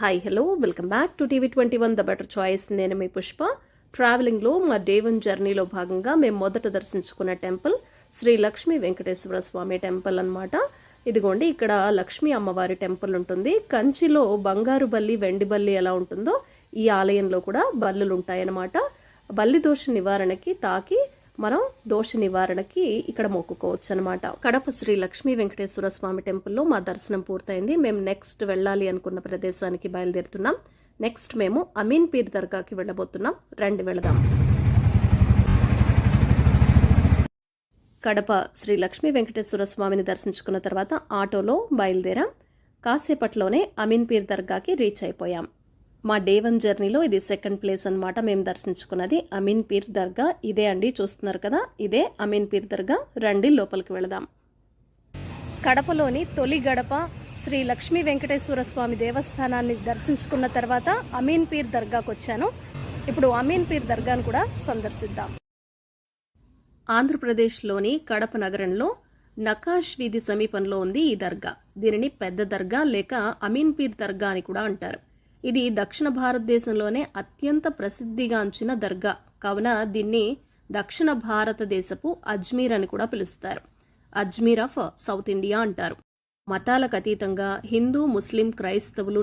Hi hello welcome back to TV twenty one the better choice నేను మీ పుష్ప. ట్రావెలింగ్లో మా దేవన్ జర్నీలో భాగంగా మేము మొదట దర్శించుకున్న టెంపుల్ శ్రీ లక్ష్మీ వెంకటేశ్వర స్వామి టెంపుల్ అన్నమాట. ఇదిగోండి ఇక్కడ లక్ష్మీ అమ్మవారి టెంపుల్ ఉంటుంది. కంచిలో బంగారు బల్లి వెండి బల్లి ఎలా ఉంటుందో ఈ ఆలయంలో కూడా బల్లులు ఉంటాయన్నమాట బల్లి దోష నివారణకి తాకి మనం దోష నివారణకి ఇక్కడ మొక్కుకోవచ్చు అనమాట కడప శ్రీ లక్ష్మీ వెంకటేశ్వర స్వామి టెంపుల్లో మా దర్శనం పూర్తయింది. మేము నెక్స్ట్ వెళ్ళాలి అనుకున్న ప్రదేశానికి బయలుదేరుతున్నాం. నెక్స్ట్ మేము అమీన్ పీర్ దర్గాకి వెళ్ళబోతున్నాం. రండి వెళదాం. కడప శ్రీ లక్ష్మీ వెంకటేశ్వర స్వామిని దర్శించుకున్న తర్వాత ఆటోలో బయలుదేరాం. కాసేపట్లోనే అమీన్ పీర్ దర్గాకి రీచ్ అయిపోయాం. మా డే వన్ జర్నీలో ఇది సెకండ్ ప్లేస్ అన్నమాట. మేము దర్శించుకున్నది అమీన్ పీర్ దర్గా. ఇదే అండి చూస్తున్నారు కదా. ఇదే అమీన్ పీర్ దర్గా. రండి లోపలికి వెళదాం. కడపలోని తొలి గడప శ్రీ లక్ష్మీ వెంకటేశ్వర స్వామి దేవస్థానాన్ని దర్శించుకున్న తర్వాత అమీన్ పీర్ దర్గాకు వచ్చాను. ఇప్పుడు అమీన్ పీర్ దర్గాను కూడా సందర్శిద్దాం. ఆంధ్రప్రదేశ్లోని కడప నగరంలో నకాష్ వీధి సమీపంలో ఉంది ఈ దర్గా. దీనిని పెద్ద దర్గా లేక అమీన్ పీర్ దర్గా అని కూడా అంటారు. ఇది దక్షిణ భారతదేశంలోనే అత్యంత ప్రసిద్ధిగాంచిన దర్గా. కావున దీన్ని దక్షిణ భారతదేశపు అజ్మీర్ అని కూడా పిలుస్తారు. అజ్మీర్ ఆఫ్ సౌత్ ఇండియా అంటారు. మతాలకు అతీతంగా హిందూ ముస్లిం క్రైస్తవులు